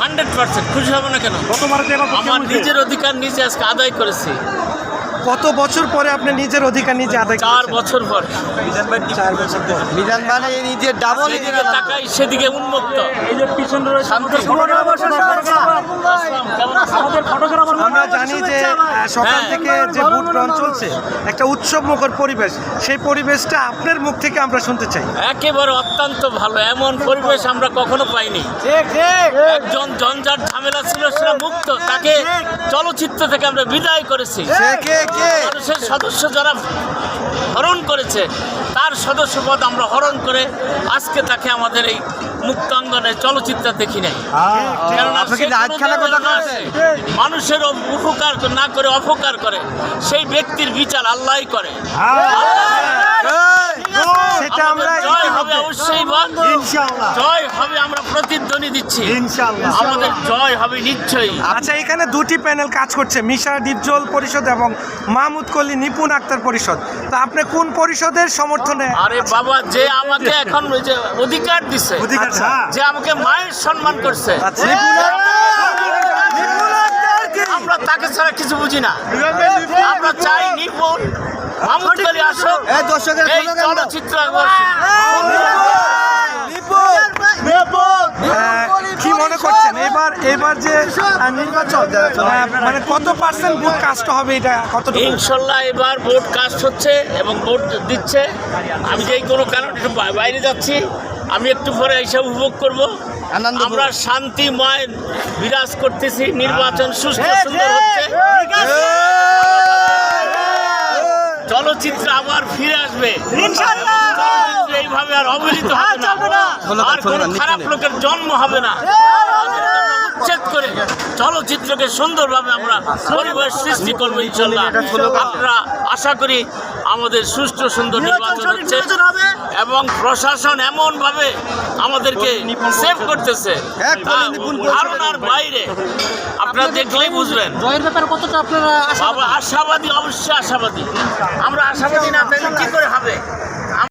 Hundred percent. খুশি হব না কেন? গতবারে তো এবার আমার নিজের অধিকার নিজে আজকে আদায় করেছি। কত বছর পরে আপনি নিজের অধিকার নিজে আদায় চার বছর পর। চার বছর পর। বিধান নিজের ডাবল সেদিকে উন্মুক্ত। এই যে পিছনে রয়েছে? আমাদের ফটোগ্রাফার আমরা জানি যে সকাল হ্যাঁ। থেকে যে বুট রান চলছে একটা উৎসব মুখর পরিবেশ সেই পরিবেশটা আপনার মুখ থেকে আমরা শুনতে চাই। একেবারে অত্যন্ত ভালো এমন পরিবেশ আমরা কখনো পাইনি। একজন জঞ্জাট ঝামেলা ছিল সেটা মুক্ত তাকে চলচ্চিত্র থেকে আমরা বিদায় করেছি। সে কে কে? মানুষের সদস্য যারা হরণ করেছে তার সদস্য পদ আমরা হরণ করে আজকে তাকে আমাদের এই মুক্তাঙ্গনে চলচ্চিত্র দেখি নাই? আসে। মানুষের উপকার না করে অপকার করে সেই ব্যক্তির বিচার আল্লাহ করে। আমাদের জয় হবে অবশ্যই জয় আমরা প্রতিধ্বনি দিচ্ছি। আমাদের জয় হবে নিশ্চয়ই। আচ্ছা এখানে দুটি প্যানেল কাজ করছে মিশা ডিপজল পরিষদ এবং মাহমুদ কলি নিপুণ আক্তার পরিষদ। তা আপনি কোন পরিষদের সমর্থনে? আরে বাবা যে আমাকে এখন ওই যে অধিকার দিছে আচ্ছা। যে আমাকে মায়ের সম্মান করছে। আচ্ছা। আমরা তাকে ছাড়া কিছু বুঝি না। আমরা চাই নিপুণ। মাহমুদ আলী আসুক। এই দর্শকের চলচ্চিত্র একবার আহ, কি মনে এবার এবার যে নির্বাচন মানে কত পার্সেন্ট ভোট কাস্ট হবে এটা? কত ইনশাল্লাহ এবার ভোট কাস্ট হচ্ছে এবং ভোট দিচ্ছে। আমি যেই কোনো কারণ একটু বাইরে যাচ্ছি আমি একটু পরে এইসব উপভোগ করব। আনন্দ করব। আমরা শান্তিময় বিরাজ করতেছি। নির্বাচন সুস্থ সুন্দর হচ্ছে। চলচ্চিত্র আবার ফিরে আসবে। এইভাবে আর অবহেলিত হবে না। আর কোনো খারাপ লোকের জন্ম হবে না। উচ্ছেদ করে চলচ্চিত্রকে সুন্দরভাবে আমরা পরিবেশ সৃষ্টি করব ইনশাল্লাহ আমরা আশা করি আমাদের সুষ্ঠু সুন্দর নির্বাচন হচ্ছে এবং প্রশাসন এমন ভাবে আমাদেরকে সেভ করতেছে। ধারণার বাইরে আপনারা দেখলেই বুঝবেন। জয়ের ব্যাপারে কতটা আপনারা আশাবাদী? অবশ্যই আশাবাদী। আমরা আশাবাদী না তাহলে কি করে হবে?